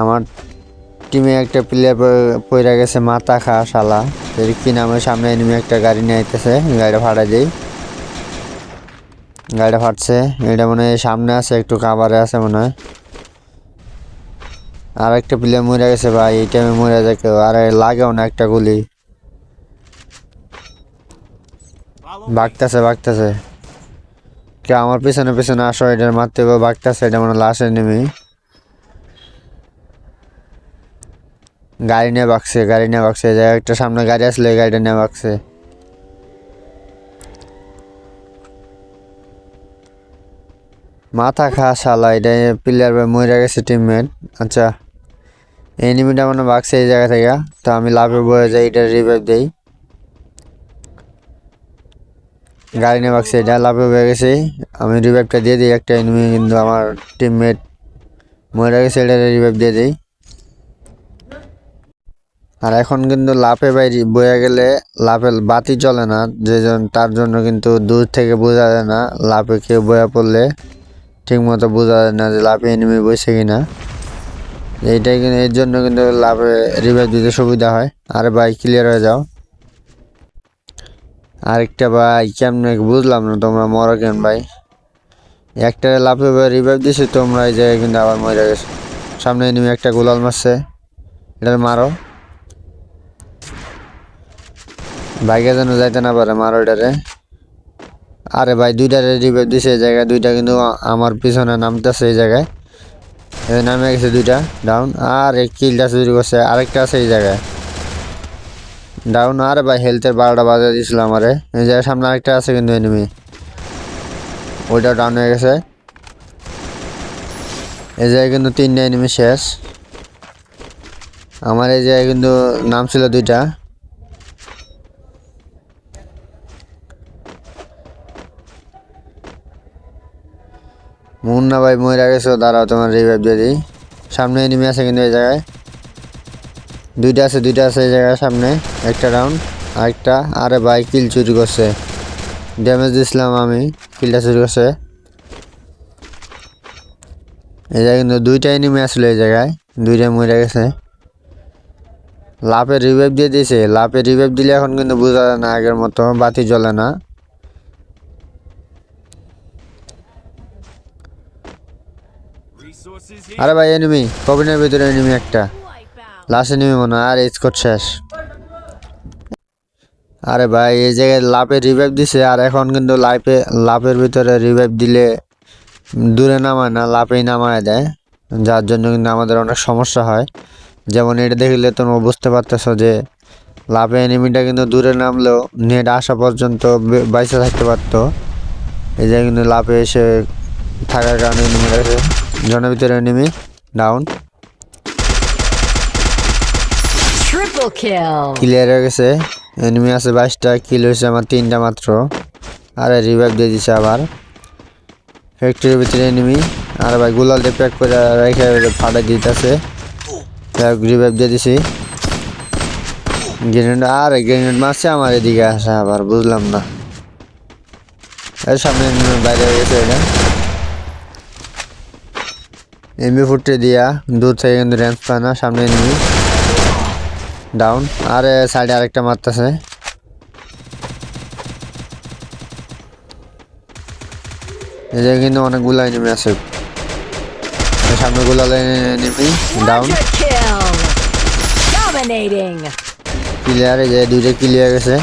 আমার টিমে একটা প্লেয়ার পড়ে গেছে মাথা খা শালা কি নামে? সামনে এনিমি একটা গাড়ি নিয়ে আইতেছে। গাড়িটা ফাটা দেই। গাড়িটা ফাটছে। এটা মনে হয় সামনে আছে, একটু কাবারে আছে মনে হয়। আর একটা প্লেয়ার মরে গেছে ভাই, এই টাইমে মরে যায় কেউ। আর লাগেও না একটা গুলি। বাগতেছে বাগতেছে কে আমার পিছনে পিছনে আসো, এটার মারতে বাগতেছে এটা মনে লাশের গাড়ি নিয়ে বাগছে গাড়ি নিয়ে বাগছে যে একটা সামনে গাড়ি আসলে গাড়িটা নিয়ে বাগছে মাথা খা শালা, এটা প্লেয়ার ভাই মরে গেছে টিমমেট আচ্ছা। এনিমিটা মানে বাগছে এই জায়গা থেকে, তো আমি লাভে বয়ে যাই, এটা রিভাইভ দেই। গাড়ি নিয়ে বাগছে এটা, লাভে বয়ে গেছে। আমি রিভাইভটা দিয়ে দিই, একটা এনিমি কিন্তু আমার টিমমেট মরে গেছে, এটা রিভাইভ দিয়ে দিই। আর এখন কিন্তু লাফে বাইরে বয়ে গেলে লাফে বাতি চলে না, যে তার জন্য কিন্তু দূর থেকে বোঝা যায় না লাফে কেউ বয়ে পড়লে ঠিক মতো বোঝা যায় না যে লাফে এনিমি বসে কিনা। এইটাই কিন্তু এর জন্য কিন্তু লাফে রিভাইভ দিতে সুবিধা হয়। আরে ভাই ক্লিয়ার হয়ে যাও। আরেকটা ভাই, কেমনে বুঝলাম না তোমরা মরো কেন ভাই? একটা লাফে রিভাইভ দিছে, তোমরা এই জায়গায় কিন্তু আবার মরে গেছো। সামনে এনিমি একটা গোলাল মারছে। এটা মারো। বাইকে যেন যাইতে না পারে মারো এটারে আরে ভাই, দুইটারে রিভাইভ দিছে এই জায়গায়, দুইটা কিন্তু আমার পিছনে নামতেছে এই জায়গায়। নামে গেছে দুইটা ডাউন আর এই কিলটা চুরি করছে, আরেকটা আছে এই জায়গায়। ডাউন আর ভাই হেলথের বারোটা বাজে দিছিল আমারে। এই জায়গায় সামনে আরেকটা আছে কিন্তু এনিমি ওইটা ডাউন হয়ে গেছে। এই জায়গায় কিন্তু তিনটা এনিমি শেষ। আমার এই জায়গায় কিন্তু নাম ছিল দুইটা। মুন্না ভাই মরে গেছো, দাঁড়াও তোমার রিভাইভ দিয়ে দিই। সামনে এনিমি আছে কিন্তু এই জায়গায়। দুইটা আছে দুইটা আছে এই জায়গায় সামনে, একটা রাউন্ড আরেকটা, আরে ভাই কিল চুরি করছে। ড্যামেজ দিছিলাম আমি কিলটা চুরি করছে। এই জায়গায় কিন্তু দুইটা এনিমি আসলো এই জায়গায়, দুইটা মরে গেছে। লাভের রিভাইভ দিয়ে দিয়েছে লাভের রিভাইভ দিলে এখন কিন্তু বোঝা যায় না আগের মতো, বাতি জ্বলে না। আরে ভাই এনিমি কবিনের ভিতরে এনিমি একটা। লাস্ট এনিমি মনে হয়। আর স্কোর শেষ। আরে ভাই, এই জায়গায় লাভের রিভাইভ দিছে। আর এখন কিন্তু লাইফে লাভের ভিতরে রিভাইভ দিলে দূরে নামায় না লাভেই নামায় দেয়। যার জন্য কিন্তু আমাদের অনেক সমস্যা হয়। যেমন এটা দেখলে তোমরা বুঝতে পারতেছো যে লাভে এনিমিটা কিন্তু দূরে নামলেও নেট আসা পর্যন্ত বাইসে থাকতে পারতো। এই জায়গায় কিন্তু লাভে এসে থাকার কারণে এনিমি জনের ভিতরে এনিমি ডাউন ক্লিয়ার হয়ে গেছে। এনিমি আছে বাইশটা কিল হয়েছে আমার তিনটা মাত্র। আর রিভাইভ দিয়ে দিছে আবার। ফ্যাক্টরির ভিতরে এনিমি আর ভাই গুলাল দিয়ে প্যাক করে রেখে ফাটাই দিতেছে। রিভাইভ দিয়ে দিছি। গ্রেনেড আর গ্রেনেড মারছে আমার এদিকে আসে আবার বুঝলাম না। এর সামনে বাইরে হয়ে গেছে এটা। এমবি ফুটে দিয়া দূর থেকে কিন্তু র্যান্স পায় না সামনে এনিমি ডাউন আর সাইডে আরেকটা মারতেছে। জায়গায় কিন্তু অনেকগুলো এনিমি আছে। সামনে গুলা এনিমি ডাউন. ক্লিয়ার এই যে দুইটা ক্লিয়ার গেছে।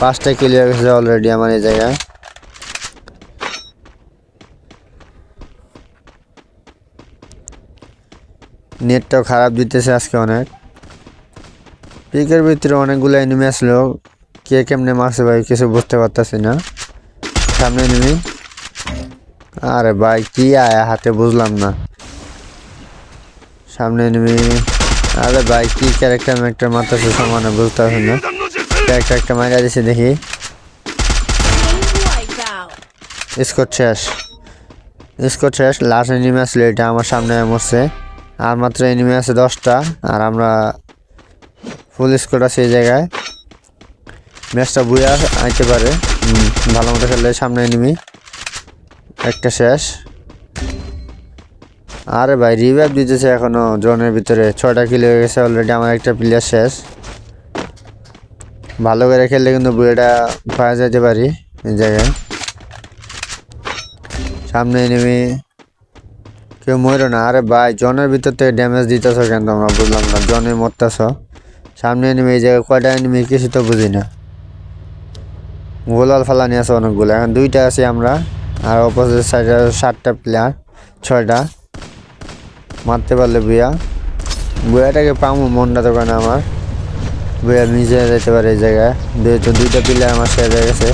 পাঁচটা ক্লিয়ার গেছে অলরেডি আমার এই জায়গায়। নেটটাও খারাপ দিতেছে আজকে অনেক। পিকের ভিতরে অনেকগুলো এনিমি আসলো। কে কেমনে মারছে ভাই কিছু বুঝতে পারতাছি না। সামনে এনিমি আরে ভাই, কি আয়া হাতে বুঝলাম না। সামনে এনিমি আরে ভাই, কি ক্যারেক্টার ম্যারেক্টার মারতেছে সমানে বুঝতে পারছি না। ক্যারেক্টার একটা মারা দিছে দেখি. স্কোর শেষ। স্কোর শেষ লাস্ট এনিমি আসলে, এটা আমার সামনে মরছে। আর মাত্র এনিমি আছে দশটা, আর আমরা ফুল স্কোর আছে এই জায়গায়। ম্যাচটা বুয়া আইতে পারে। ভালো মতো খেললে সামনে এনিমি একটা শেষ। আরে ভাই রিভাইভ দিতেছে এখনও জোনের ভিতরে। ছয়টা কিলো হয়ে গেছে অলরেডি আমার একটা প্লেয়ার শেষ। ভালো করে খেললে কিন্তু বুয়েটা পাওয়া যেতে পারি এই জায়গায়। সামনে নেমে কেউ মরো না। আরে ভাই, জনের ভিতর থেকে ড্যামেজ দিতেছ কেন তোমরা? বুঝলাম না জনে মরতেছ। সামনে নেমে এই জায়গায় কয়টা এনিমি কিছু তো বুঝি না। গোলাল ফালানি আছে অনেকগুলো। এখন দুইটা আছি আমরা, আর অপোজিট সাইডে সাতটা প্লেয়ার ছয়টা। মারতে পারলে বুয়া বুয়াটাকে পামো, মনটা তো কেন আমার? বুয়া নিজে যেতে পারে এই জায়গায়। যেহেতু দুইটা প্লেয়ার আমার হয়ে গেছে।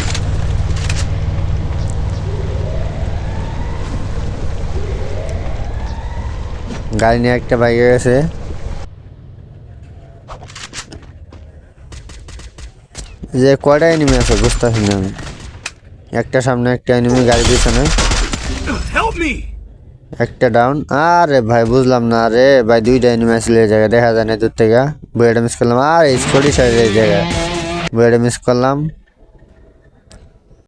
গাড়ি নিয়ে একটা বাইকে গেছে। যে কয়টা এনিমি আছে বুঝতেছি না আমি। একটা সামনে একটা এনিমি গাড়ি পিছনে। একটা ডাউন আরে ভাই বুঝলাম না। আরে ভাই দুইটা এনিমি আসলে এই জায়গায়। দেখা যায় না দূর থেকে। বইটা মিস করলাম। আর এই স্কোটি সাইড এই জায়গায়। বইটা মিস করলাম।